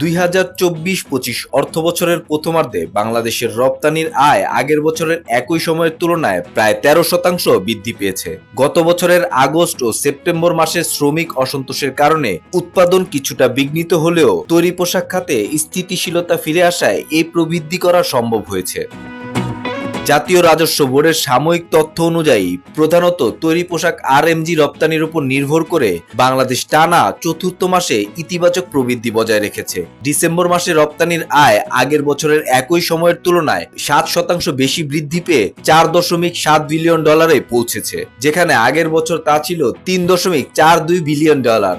দুই হাজার চব্বিশ পঁচিশ প্রথমার্ধে বাংলাদেশের রপ্তানির আয় আগের বছরের একই সময়ের তুলনায় প্রায় তেরো শতাংশ বৃদ্ধি পেয়েছে। গত বছরের আগস্ট ও সেপ্টেম্বর মাসে শ্রমিক অসন্তোষের কারণে উৎপাদন কিছুটা বিঘ্নিত হলেও তৈরি পোশাক খাতে স্থিতিশীলতা ফিরে আসায় এই প্রবৃদ্ধি করা সম্ভব হয়েছে। জাতীয় রাজস্ব বোর্ডের সাময়িক তথ্য অনুযায়ী প্রধানত তৈরি পোশাক আর রপ্তানির উপর নির্ভর করে বাংলাদেশ টানা চতুর্থ মাসে ইতিবাচক প্রবৃদ্ধি বজায় রেখেছে। ডিসেম্বর মাসে রপ্তানির আয় আগের বছরের একই সময়ের তুলনায় সাত শতাংশ বেশি বৃদ্ধি পেয়ে চার দশমিক সাত বিলিয়ন ডলারে পৌঁছেছে, যেখানে আগের বছর তা ছিল তিন দশমিক চার দুই বিলিয়ন ডলার।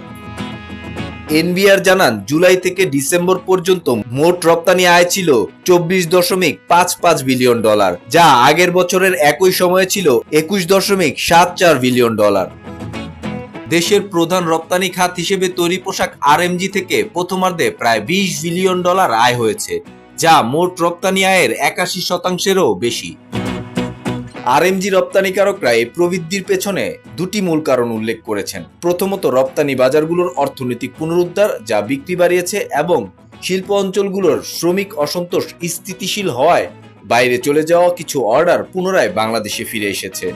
এনবিআর জানান, জুলাই থেকে ডিসেম্বর পর্যন্ত মোট রপ্তানি আয় ছিল চব্বিশ দশমিক পাঁচ পাঁচ বিলিয়ন ডলার, যা আগের বছরের একই সময়ে ছিল একুশ দশমিক সাত চার বিলিয়ন ডলার। দেশের প্রধান রপ্তানি খাত হিসেবে তৈরি পোশাক আরএমজি থেকে প্রথমার্ধে প্রায় বিশ বিলিয়ন ডলার আয় হয়েছে, যা মোট রপ্তানি আয়ের একাশি শতাংশেরও বেশি। আরএমজি রপ্তানিকারকরা এই প্রবৃদ্ধির পেছনে দুটি মূল কারণ উল্লেখ করেছেন। প্রথমত, রপ্তানি বাজারগুলোর অর্থনৈতিক পুনরুদ্ধার যা বিক্রি বাড়িয়েছে এবং শিল্প অঞ্চলগুলোর শ্রমিক অসন্তোষ স্থিতিশীল হওয়ায় বাইরে চলে যাওয়া কিছু অর্ডার পুনরায় বাংলাদেশে ফিরে এসেছে।